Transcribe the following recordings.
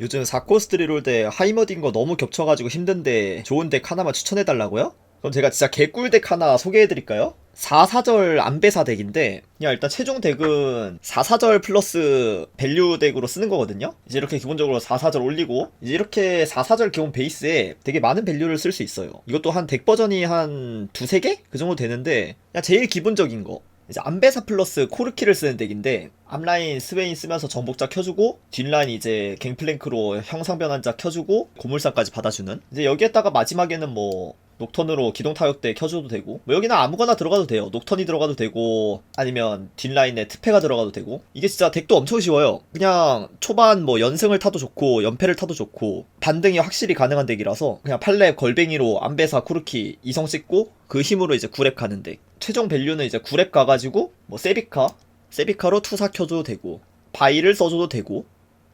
요즘 4코스트 리롤 때 하이머딘 거 너무 겹쳐가지고 힘든데 좋은 덱 하나만 추천해달라고요? 그럼 제가 진짜 개꿀 덱 하나 소개해드릴까요? 4사절 안배사 덱인데 그냥 일단 최종 덱은 4사절 플러스 밸류 덱으로 쓰는 거거든요 이제 이렇게 기본적으로 4사절 올리고 이제 이렇게 4사절 기본 베이스에 되게 많은 밸류를 쓸 수 있어요 이것도 한 덱 버전이 한 두세 개? 그 정도 되는데 그냥 제일 기본적인 거 이제 안배사 플러스 코르키를 쓰는 덱인데 앞라인 스웨인 쓰면서 정복자 켜주고 뒷라인 이제 갱플랭크로 형상 변환자 켜주고 고물상까지 받아주는. 이제 여기에다가 마지막에는 뭐 녹턴으로 기동 타격대 켜줘도 되고 뭐 여기는 아무거나 들어가도 돼요. 녹턴이 들어가도 되고 아니면 뒷라인에 특패가 들어가도 되고. 이게 진짜 덱도 엄청 쉬워요. 그냥 초반 뭐 연승을 타도 좋고 연패를 타도 좋고 반등이 확실히 가능한 덱이라서 그냥 팔렙 걸뱅이로 안배사 쿠르키 이성 찍고 그 힘으로 이제 9렙 가는 덱. 최종 밸류는 이제 9렙 가가지고 뭐 세비카 세비카로 투사 켜줘도 되고 바이를 써줘도 되고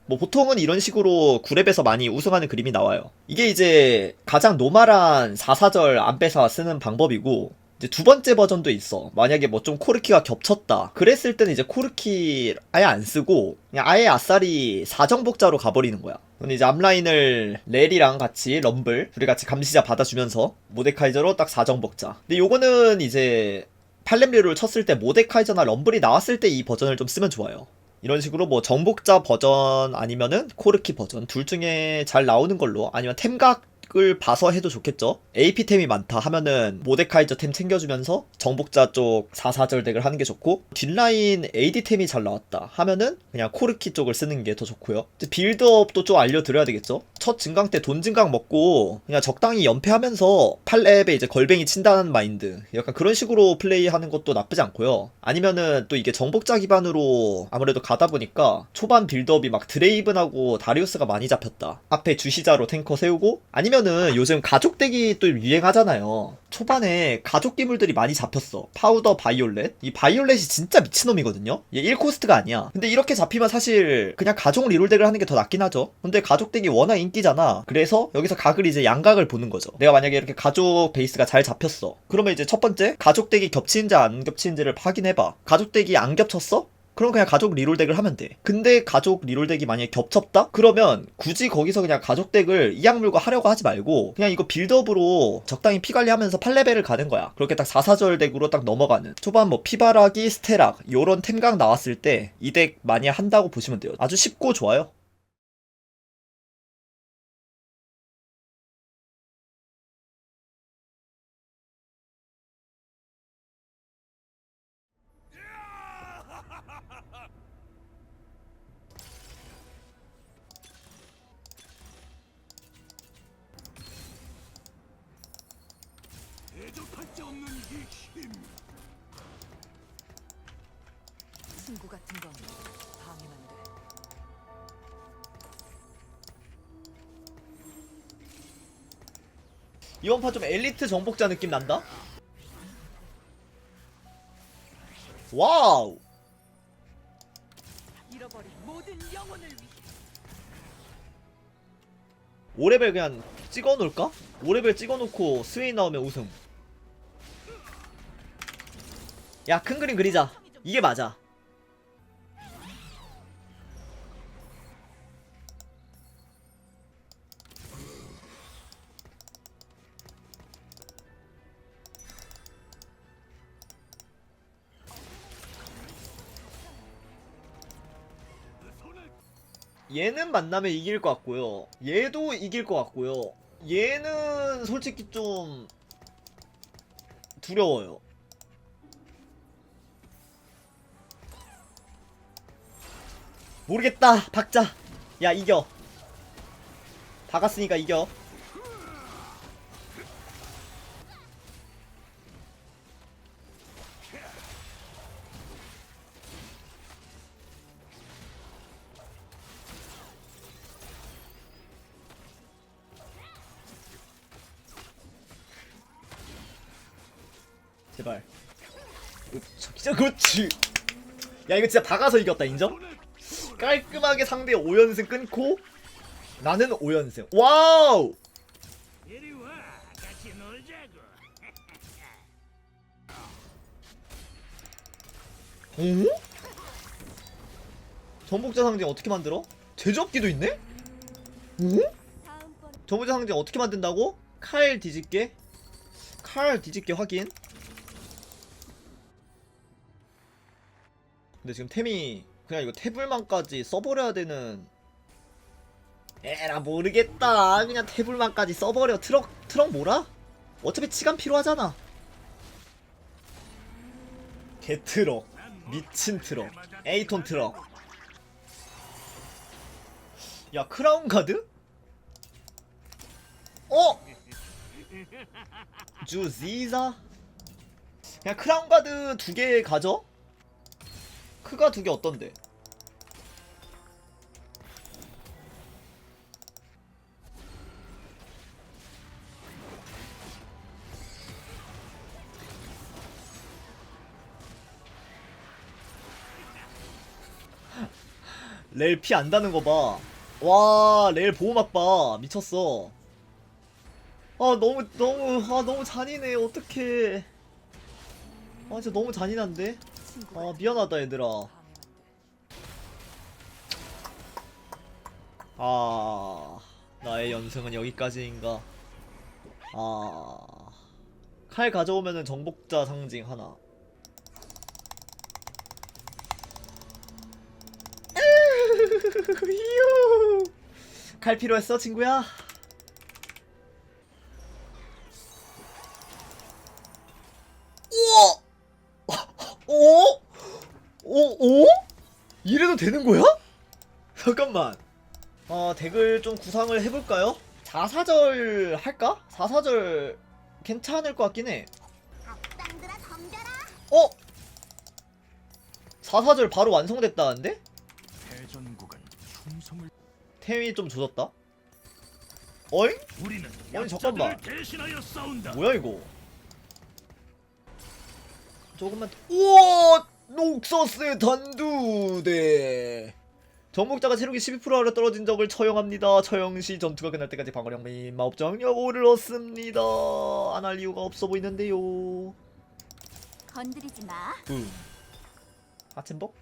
뭐 보통은 이런 식으로 9렙에서 많이 우승하는 그림이 나와요. 이게 이제 가장 노멀한 4사절 안배사 쓰는 방법이고 이제 두 번째 버전도 있어. 만약에 뭐 좀 코르키가 겹쳤다. 그랬을 때는 이제 코르키 아예 안 쓰고 그냥 아예 아싸리 사정복자로 가버리는 거야. 근데 이제 앞라인을 렐이랑 같이 럼블 둘이 같이 감시자 받아주면서 모데카이저로 딱 사정복자. 근데 요거는 이제 팔렘류를 쳤을 때 모데카이저나 럼블이 나왔을 때 이 버전을 좀 쓰면 좋아요. 이런 식으로 뭐 정복자 버전 아니면은 코르키 버전 둘 중에 잘 나오는 걸로 아니면 템각 을 봐서 해도 좋겠죠. AP템이 많다 하면은 모데카이저 템 챙겨주면서 정복자 쪽 4사절 덱을 하는 게 좋고 뒷라인 AD템이 잘 나왔다 하면은 그냥 코르키 쪽을 쓰는 게 더 좋고요. 빌드업도 좀 알려드려야 되겠죠. 첫 증강 때 돈 증강 먹고 그냥 적당히 연패하면서 8렙에 이제 걸뱅이 친다는 마인드 약간 그런 식으로 플레이하는 것도 나쁘지 않고요. 아니면은 또 이게 정복자 기반으로 아무래도 가다 보니까 초반 빌드업이 막 드레이븐하고 다리우스가 많이 잡혔다. 앞에 주시자로 탱커 세우고 아니면 은 요즘 가족 덱이 또 유행하잖아요. 초반에 가족 기물들이 많이 잡혔어. 파우더 바이올렛. 이 바이올렛이 진짜 미친놈이거든요. 얘 1코스트가 아니야. 근데 이렇게 잡히면 사실 그냥 가족 리롤 덱을 하는 게 더 낫긴 하죠. 근데 가족 덱이 워낙 인기잖아. 그래서 여기서 각을 이제 양각을 보는 거죠. 내가 만약에 이렇게 가족 베이스가 잘 잡혔어. 그러면 이제 첫 번째 가족 덱이 겹치는지 안 겹치는지를 확인해봐. 가족 덱이 안 겹쳤어? 그럼 그냥 가족 리롤 덱을 하면 돼. 근데 가족 리롤 덱이 만약에 겹쳤다? 그러면 굳이 거기서 그냥 가족 덱을 이악 물고 하려고 하지 말고 그냥 이거 빌드업으로 적당히 피 관리하면서 8레벨을 가는 거야. 그렇게 딱 4사절 덱으로 딱 넘어가는. 초반 뭐 피바라기, 스테락 요런 템각 나왔을 때 이 덱 많이 한다고 보시면 돼요. 아주 쉽고 좋아요. 이번 판 좀 엘리트 정복자 느낌 난다? 와우! 5레벨 그냥 찍어놓을까? 5레벨 찍어놓고 스웨인 나오면 우승. 야, 큰 그림 그리자. 이게 맞아. 얘는 만나면 이길 것 같고요. 얘도 이길 것 같고요. 얘는 솔직히 좀 두려워요. 모르겠다. 박자. 야 이겨. 박았으니까 이겨. 제발. 진짜 그렇지. 야 이거 진짜 박아서 이겼다 인정? 깔끔하게 상대 5연승 끊고 나는 5연승. 와우! 어? 전복자 상징 어떻게 만들어? 제조업기도 있네? 응? 저무자 상징 어떻게 만든다고? 칼 뒤집게? 칼 뒤집게 확인 근데 지금 템이 그냥 이거 태블만까지 써버려야 되는 에라 모르겠다 그냥 태블만까지 써버려 트럭 트럭 뭐라? 어차피 치간 필요하잖아 개트럭 미친 트럭 에이톤 트럭 야 크라운 가드? 어? 주지사? 그냥 크라운 가드 두 개 가져? 크가 두 개 어떤데? 레일 피 안다는 거 봐. 와, 레일 보호막 봐. 미쳤어. 아, 너무, 너무, 아, 너무 잔인해. 어떡해. 아, 진짜 너무 잔인한데? 아, 미안하다, 얘들아. 아, 나의 연승은 여기까지인가. 아, 칼 가져오면은 정복자 상징 하나. 휴. 칼 필요했어, 친구야? 오? 오? 이래도 되는 거야? 잠깐만. 어, 덱을 좀 구상을 해볼까요? 4사절 할까? 4사절 괜찮을 것 같긴 해. 어? 4사절 바로 완성됐다는데? 템이 좀 조졌다? 어잉? 우리는 아니, 잠깐만. 약자들을 대신하여 싸운다. 뭐야 이거? 조금만 더- 우와! 녹서스 단두대 정복자가 체력이 12%아래 떨어진 적을 처형합니다. 처형 시 전투가 끝날 때까지 방어력 및 마법정 여고를 얻습니다. 안 할 이유가 없어 보이는데요. 건드리지 마 붐. 하첸복?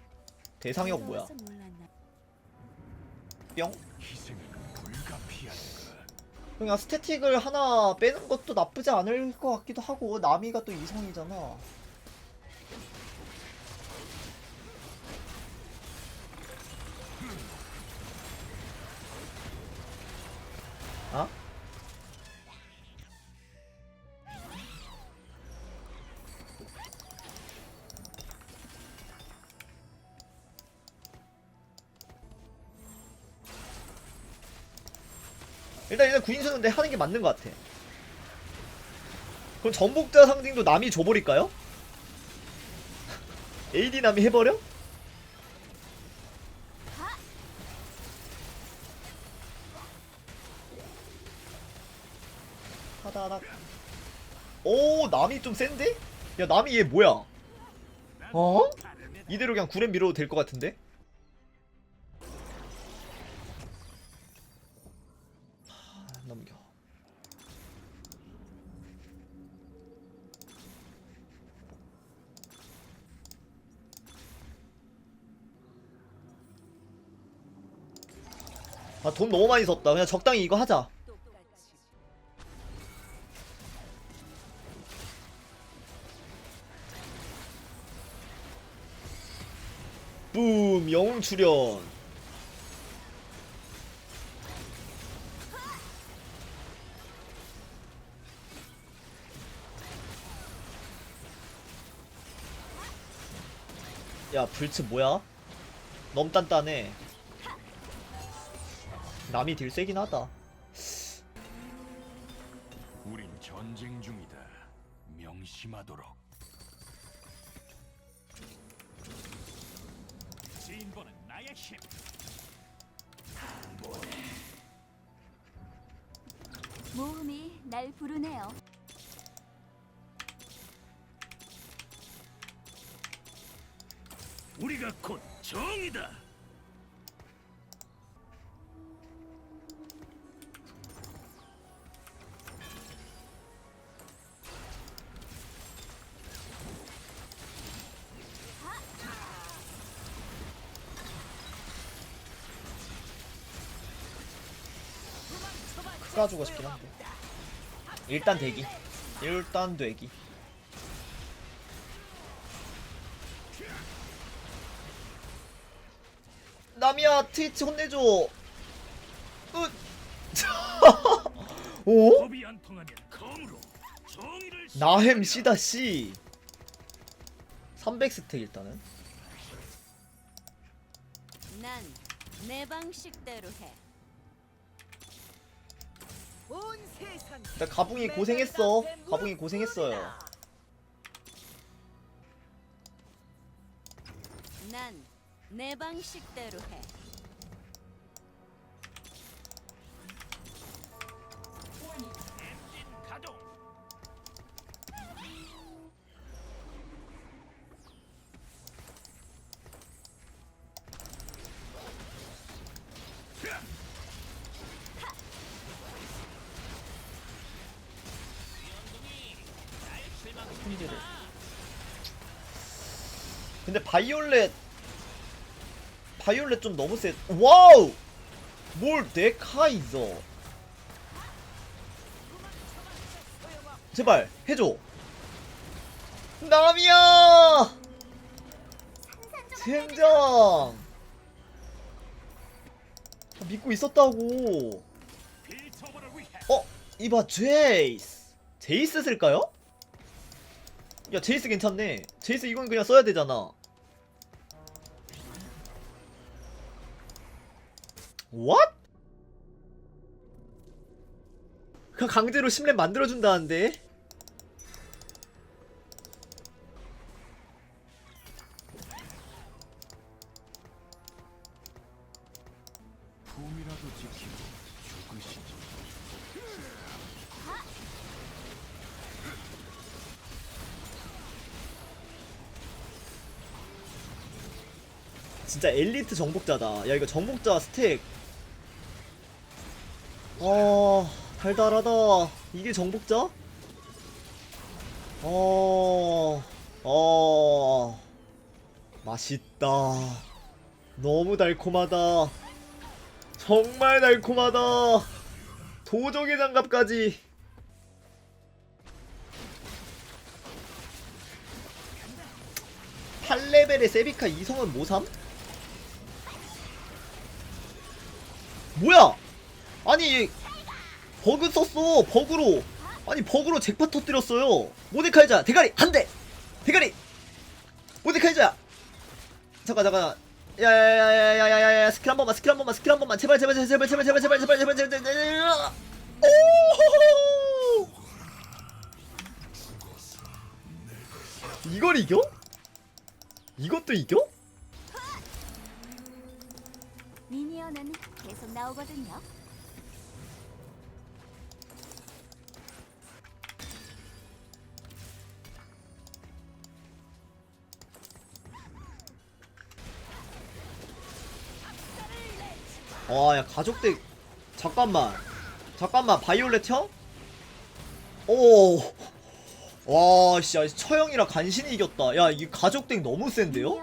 대상역 뭐야? 뿅? 그냥 스태틱을 하나 빼는 것도 나쁘지 않을 것 같기도 하고 나미가 또 이성이잖아. 아? 일단 일단 구인수는 내 하는 게 맞는 것 같아. 그럼 전복자 상징도 남이 줘버릴까요? AD 남이 해버려? 하다닥. 오 남이 좀 센데? 야 남이 얘 뭐야? 어? 이대로 그냥 구렘 밀어도 될 것 같은데? 하, 넘겨. 아 돈 너무 많이 썼다. 그냥 적당히 이거 하자. 붐 영웅 출연. 야 불츠 뭐야? 너무 단단해. 남이 딜 세긴 하다. 우린 전쟁 중이다. 명심하도록. 진보는 나의 힘. 모험이 날 부르네요 우리가 곧 정이다. 까주고 싶긴 한데. 일단 대기. 일단 대기. 남이야 트위치 혼내줘. 으. 오? 정의를 나햄 씨다 씨. 300스택 일단은. 난 내 방식대로 해. 일단 가붕이 고생했어. 가붕이 고생했어요. 난 내 방식대로 해. 근데 바이올렛 바이올렛 좀 너무 세 와우! 뭘 데카이저 제발 해줘. 남이야! 젠장! 믿고 있었다고. 어? 이봐 제이스. 제이스 쓸까요? 야 제이스 괜찮네. 제이스 이건 그냥 써야 되잖아. What? 그 강제로 심랩 만들어준다는데 진짜 엘리트 정복자다. 야 이거 정복자 스택. 어 달달하다. 이게 정복자? 어... 어... 맛있다. 너무 달콤하다. 정말 달콤하다. 도적의 장갑까지. 팔레벨의 세비카 이성은 모삼? 뭐야? 아니 버그 썼어 버그로 아니 버그로 잭팟 터뜨렸어요 모데카이자 대가리 한대 대가리 모데카이자 잠깐 잠깐 야야야야야야야 스킬 한 번만 스킬 한 번만 스킬 한 번만 제발 제발 제발 제발 제발 제발 제발 제발 제발 제발 제발 오 이걸 이겨? 이것도 이겨? 미니언은 계속 나오거든요. 와, 야, 가족대. 잠깐만. 잠깐만, 바이올렛 형? 오. 와, 씨, 야, 처형이라 간신히 이겼다. 야, 이 가족덱 너무 센데요?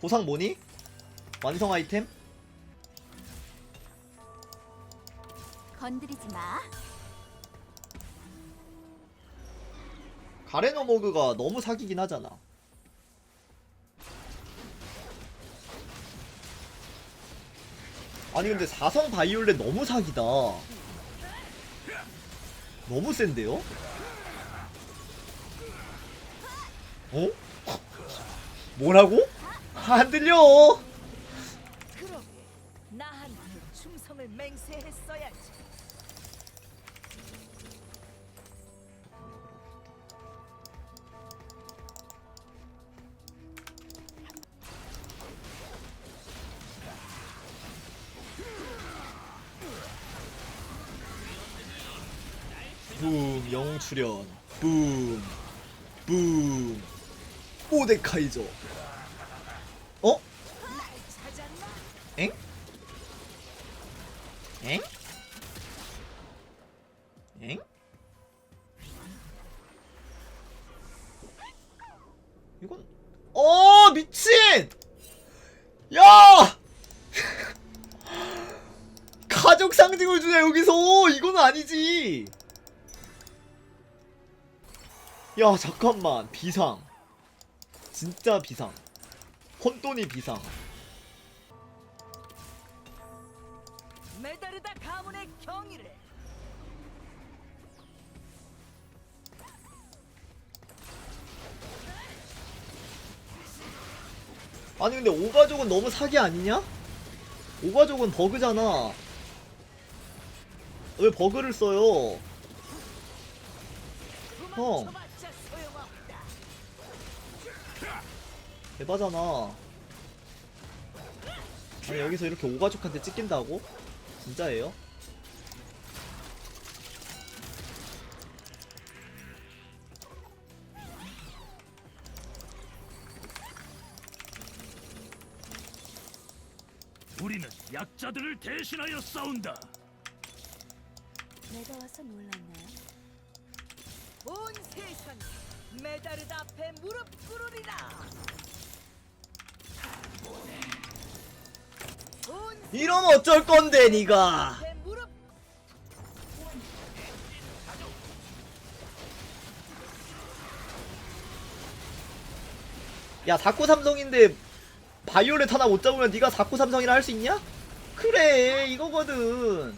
보상 뭐니? 완성 아이템? 건드리지 마. 가레노모그가 너무 사기긴 하잖아. 아니 근데 사성 바이올렛 너무 사기다. 너무 센데요? 어? 뭐라고? 안 들려. 그러게 나한테 충성을 맹세했어야지. 붐 영웅 출연 붐 붐. 모데카이저. 아니지 야 잠깐만. 비상. 진짜 비상. 혼돈이 비상. 메다르다 가문의 경위를. 아니 근데 오가족은 너무 사기 아니냐? 오가족은 버그잖아 왜 버그를 써요 형. 대바잖아 아니 여기서 이렇게 오가족한테 찍힌다고? 진짜예요? 우리는 약자들을 대신하여 싸운다. 내가 와서 놀랐나요? 온 세상이 메다르다 앞에 무릎 꿇으리라. 온 이러면 어쩔 건데 니가 앞에 무릎 야 4코 삼성인데 바이올렛 하나 못 잡으면 네가 4코 삼성이라 할 수 있냐? 그래 이거거든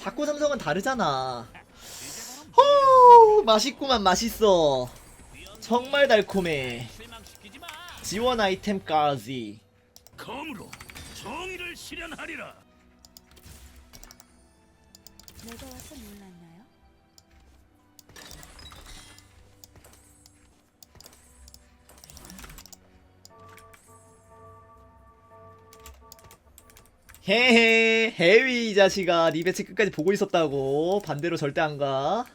4코 삼성은 다르잖아. 호 맛있구만 맛있어. 정말 달콤해. 지원 아이템까지. 검으로 정의를 실현하리라. 내가 와서 놀랐 헤헤 해위 이 자식아 니 배치 끝까지 보고 있었다고. 반대로 절대 안가.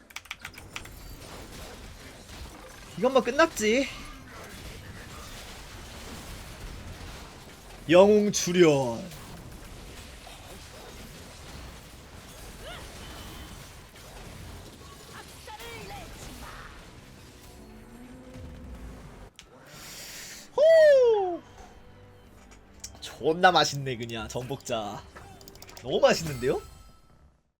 뭐 끝났지. 영웅 출연 존나 맛있네 그냥 전복자 너무 맛있는데요?